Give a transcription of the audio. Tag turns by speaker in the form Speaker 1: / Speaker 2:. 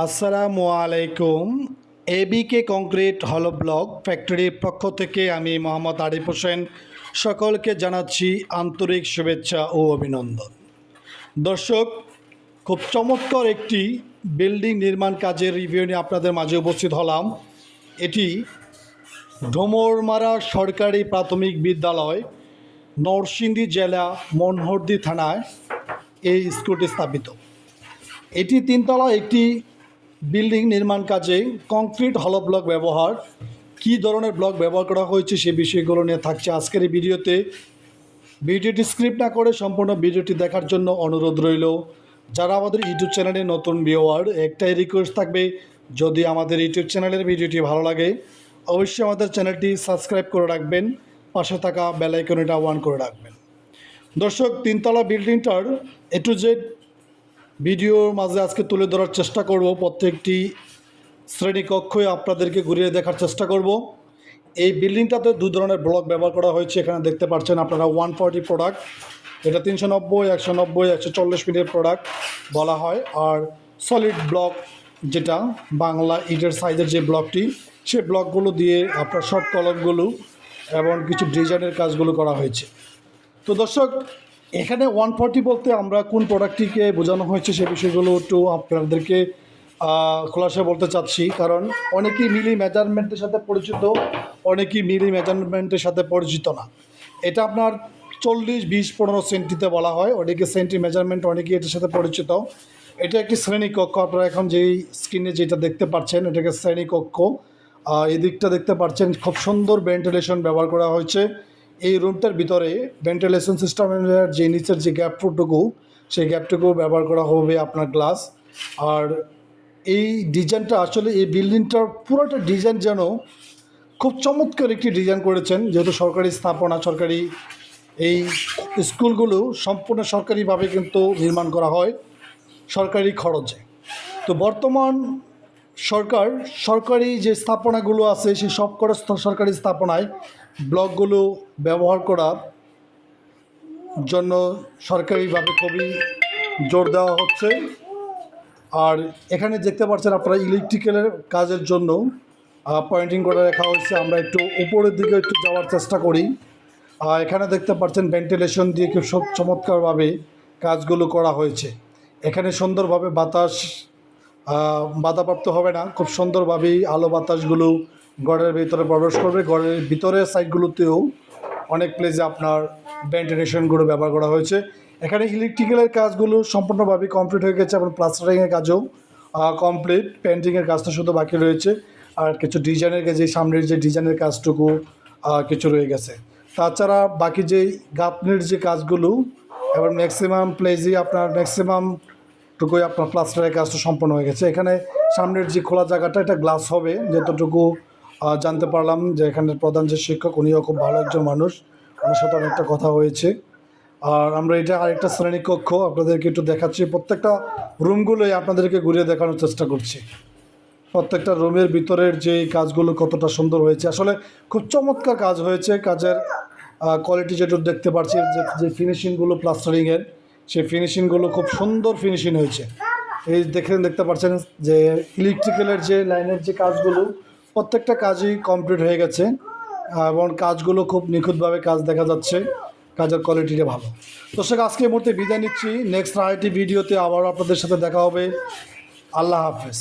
Speaker 1: আসসালামু আলাইকুম। এবিকে কংক্রিট হল ব্লক ফ্যাক্টরির পক্ষ থেকে আমি মোহাম্মদ আরিফ হোসেন সকলকে জানাচ্ছি আন্তরিক শুভেচ্ছা ও অভিনন্দন। দর্শক, খুব চমৎকার একটি বিল্ডিং নির্মাণ কাজের রিভিউ নিয়ে আপনাদের মাঝে উপস্থিত হলাম। এটি ডোমরমারা সরকারি প্রাথমিক বিদ্যালয়, নরসিংদী জেলা, মনহরদি থানায় এই স্কুলটি স্থাপিত। এটি তিনতলা একটি বিল্ডিং নির্মাণ কাজে কংক্রিট হলো ব্লক ব্যবহার, কী ধরনের ব্লক ব্যবহার করা হয়েছে সে বিষয়গুলো নিয়ে থাকছে আজকের এই ভিডিওতে। ভিডিওটি স্ক্রিপ্ট না করে সম্পূর্ণ ভিডিওটি দেখার জন্য অনুরোধ রইল। যারা আমাদের ইউটিউব চ্যানেলে নতুন ভিওয়ার একটাই রিকোয়েস্ট থাকবে, যদি আমাদের ইউটিউব চ্যানেলের ভিডিওটি ভালো লাগে, অবশ্যই আমাদের চ্যানেলটি সাবস্ক্রাইব করে রাখবেন, পাশে থাকা বেল আইকনটা অন করে রাখবেন। দর্শক, তিনতলা বিল্ডিংটার এ টু জেড ভিডিওর মাঝে আজকে তুলে ধরার চেষ্টা করব প্রত্যেকটি শ্রেণীকক্ষই আপনাদেরকে ঘুরিয়ে দেখার চেষ্টা করব। এই বিল্ডিংটাতে দু ধরনের ব্লক ব্যবহার করা হয়েছে, এখানে দেখতে পাচ্ছেন আপনারা ওয়ান ফর্টি প্রোডাক্ট, এটা তিনশো নব্বই, একশো নব্বই, একশো চল্লিশ মিনিটের প্রোডাক্ট বলা হয়। আর সলিড ব্লক যেটা, বাংলা ইটের সাইজের যে ব্লকটি সেই ব্লকগুলো দিয়ে আপনার শর্ট কলমগুলো এবং কিছু ডিজাইনের কাজগুলো করা হয়েছে। তো দর্শক এখানে ওয়ান ফর্টি বলতে আমরা কোন প্রোডাক্টটিকে বোঝানো হয়েছে সে বিষয়গুলো একটু আপনাদেরকে খোলাসা বলতে চাচ্ছি। কারণ অনেকেই মিলি মেজারমেন্টের সাথে পরিচিত অনেকেই মিলি মেজারমেন্টের সাথে পরিচিত না। এটা আপনার চল্লিশ বিশ পনেরো সেন্টিতে বলা হয়। অনেকে সেন্টি মেজারমেন্ট অনেকেই এটার সাথে পরিচিত। এটা একটি শ্রেণীকক্ষ আপনারা এখন যেই স্ক্রিনে যেটা দেখতে পাচ্ছেন এটাকে শ্রেণীকক্ষ আহ, এই দিকটা দেখতে পাচ্ছেন। খুব সুন্দর ভেন্টিলেশন ব্যবহার করা হয়েছে। এই রুমটার ভিতরে ভেন্টিলেশন সিস্টেমের যে নিচের যে গ্যাপটুকু সেই গ্যাপটুকু ব্যবহার করা হবে আপনার গ্লাস আর এই ডিজাইনটা আসলে এই বিল্ডিংটার পুরোটা ডিজাইন যেন খুব চমৎকার একটি ডিজাইন করেছেন, যেহেতু সরকারি স্থাপনা, সরকারি এই স্কুলগুলো সম্পূর্ণ সরকারিভাবে কিন্তু নির্মাণ করা হয় সরকারি খরচে। তো বর্তমান সরকার সরকারি যে স্থাপনাগুলো আছে, সেই সব কটা সরকারি স্থাপনায় ব্লকগুলো ব্যবহার করার জন্য সরকারিভাবে খুবই জোর দেওয়া হচ্ছে। আর এখানে দেখতে পাচ্ছেন আপনারা ইলেকট্রিক্যালের কাজের জন্য পয়েন্টিং করে রাখা হয়েছে। আমরা একটু উপরের দিকে একটু যাওয়ার চেষ্টা করি। আর এখানে দেখতে পাচ্ছেন ভেন্টিলেশন দিয়ে খুব সব চমৎকারভাবে কাজগুলো করা হয়েছে। এখানে সুন্দরভাবে বাতাস বাধাপ্রাপ্ত হবে না। খুব সুন্দরভাবেই আলো বাতাসগুলো ঘরের ভিতরে প্রবেশ করবে। ঘরের ভিতরের সাইডগুলোতেও অনেক প্লেসে আপনার ভেন্টিলেশনগুলো ব্যবহার করা হয়েছে। এখানে ইলেকট্রিক্যালের কাজগুলো সম্পূর্ণভাবে কমপ্লিট হয়ে গেছে। এবং প্লাস্টারিংয়ের কাজও কমপ্লিট পেন্টিংয়ের কাজটা শুধু বাকি রয়েছে। আর কিছু ডিজাইনের যে সামনের যে ডিজাইনের কাজটুকু কিছু রয়ে গেছে। তাছাড়া বাকি যে গাঁথনির যে কাজগুলো এবার ম্যাক্সিমাম প্লেসই আপনার ম্যাক্সিমাম টুকুই আপনার প্লাস্টারের কাজটা সম্পন্ন হয়ে গেছে। এখানে সামনের যে খোলা জায়গাটা, এটা গ্লাস হবে। যতটুকু জানতে পারলাম যে এখানের প্রধান যে শিক্ষক, উনিও খুব ভালো একজন মানুষ। ওনার সাথে অনেকটা কথা হয়েছে। আর আমরা এটা আরেকটা শ্রেণীকক্ষ, আপনাদেরকে একটু দেখাচ্ছি। প্রত্যেকটা রুমগুলোই আপনাদেরকে ঘুরিয়ে দেখানোর চেষ্টা করছি। প্রত্যেকটা রুমের ভিতরের যে কাজগুলো কতটা সুন্দর হয়েছে। আসলে খুব চমৎকার কাজ হয়েছে। কাজের কোয়ালিটি যেটা দেখতে পাচ্ছি যে যে ফিনিশিংগুলো প্লাস্টারিংয়ের সেই ফিনিশিংগুলো খুব সুন্দর ফিনিশিং হয়েছে। এই দেখে দেখতে পাচ্ছেন যে ইলেকট্রিক্যালের যে লাইনের যে কাজগুলো প্রত্যেকটা কাজই কমপ্লিট হয়ে গেছে, এবং কাজগুলো খুব নিখুঁতভাবে কাজ দেখা যাচ্ছে, কাজের কোয়ালিটিটা ভালো। দর্শক, আজকে মুহূর্তে বিদায় নিচ্ছি। নেক্সট আইটি ভিডিওতে আবার আপনাদের সাথে দেখা হবে। আল্লাহ হাফেজ।